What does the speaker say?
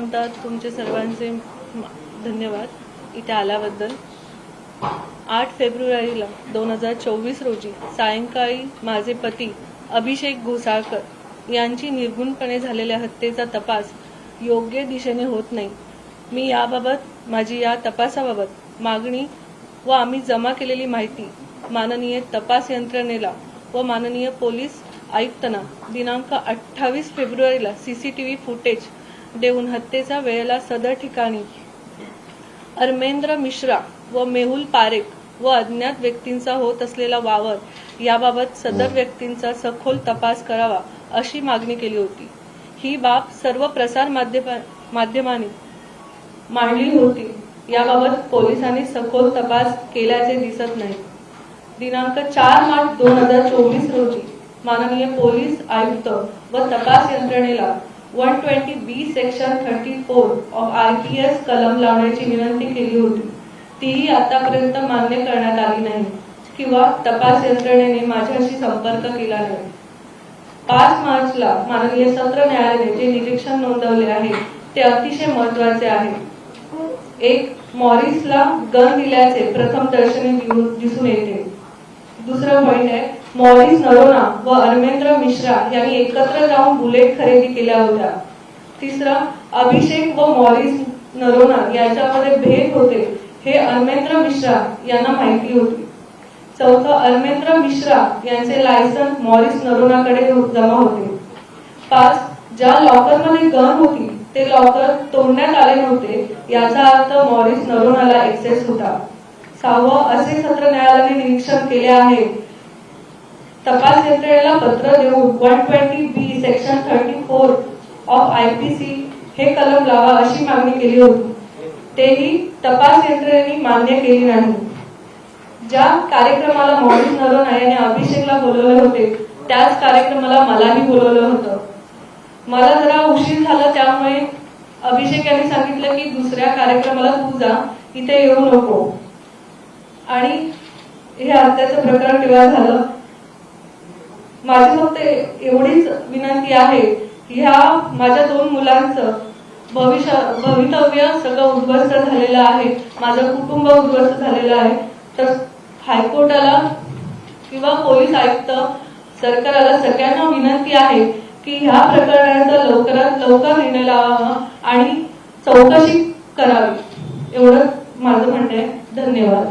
प्रथमतः तुमचे सर्वांचे धन्यवाद इथे आल्याबद्दल. आठ फेब्रुवारीला दोन हजार चोवीस रोजी सायंकाळी माझे पती अभिषेक घोसाळकर यांची निर्गुणपणे झालेल्या हत्येचा तपास योग्य दिशेने होत नाही. मी याबाबत माझी या तपासाबाबत मागणी व आम्ही जमा केलेली माहिती माननीय तपास यंत्रणेला व माननीय पोलीस आयुक्तांना दिनांक अठ्ठावीस फेब्रुवारीला सीसीटीव्ही फुटेज देऊन हत्येचा वेळेला सदर ठिकाणी. अरमेंद्र मिश्रा व मेहुल पारेख व अज्ञात व्यक्तींचा होत असलेला वावर याबाबत सदर व्यक्तींचा सखोल तपास करावा अशी मागणी केली होती. ही बाब सर्व प्रसार माध्यमा माध्यमांनी मांडली होती. याबाबत पोलिसांनी सखोल तपास केल्याचे दिसत नाही. दिनांक चार मार्च दोन हजार चोवीस रोजी माननीय पोलीस आयुक्त व तपास यंत्रणेला one twenty B section thirty four of R P S कलम लावण्याची विनंती केली होती. तीही आतापर्यंत मान्य करण्यात आली नाही किंवा तपास यंत्रणेने माझ्याशी संपर्क केला नाही. पाच मार्चला माननीय सत्र न्यायालयाने जे निरीक्षण नोंदवले आहे ते अतिशय महत्त्वाचे आहे. एक मॉरिसला गन दिल्याचे प्रथम दर्शनी दिसून येते. दुसरं पॉइंट आहे मॉरिस नरोना व अर्मेंद्र मिश्रा यांनी एकत्र जाऊन बुलेट खरेदी केल्या होत्या. तिसरं अभिषेक व मॉरिस नरोना यांच्यामध्ये भेद होते हे अर्मेंद्र मिश्रा यांना माहिती होती. चौथं अर्मेंद्र मिश्रा यांचे लायसन मॉरिस नरोनाकडे हो- जमा होते. पाच ज्या लॉकरमध्ये गन होती ते लॉकर तोडण्यात आले नव्हते याचा अर्थ मॉरिस नरोनाला एक्सेस होता. सहावं असे सत्र न्यायालयाने निरीक्षण केले आहे तपास यंत्रणेला पत्र देऊन one twenty B section thirty four of I P C हे कलम लावा अशी मागणी केली होती. तेही तपास यंत्रणेने मान्य केली नाही. ज्या कार्यक्रमाला मॉडेल नरोना याने अभिषेकला बोलवले होते त्याच कार्यक्रमाला मलाही बोलवलं होतं. मला जरा उशीर झाला त्यामुळे अभिषेक यांनी सांगितलं की दुसऱ्या कार्यक्रमाला तू जा इथे येऊ नको. आणि हे हत्याचं प्रकरण तेव्हा झालं. माझी फक्त एवढीच विनंती आहे की ह्या माझ्या दोन मुलांचं भविष्य भवितव्य सगळं उद्ध्वस्त झालेलं आहे. माझं कुटुंब उद्ध्वस्त झालेलं आहे. तर हायकोर्टाला किंवा पोलीस आयुक्त सरकारला सगळ्यांना विनंती आहे की ह्या प्रकरणाचा लवकरात लवकर निर्णय लावावा आणि चौकशी करावी. एवढंच माझं म्हणणं आहे. धन्यवाद.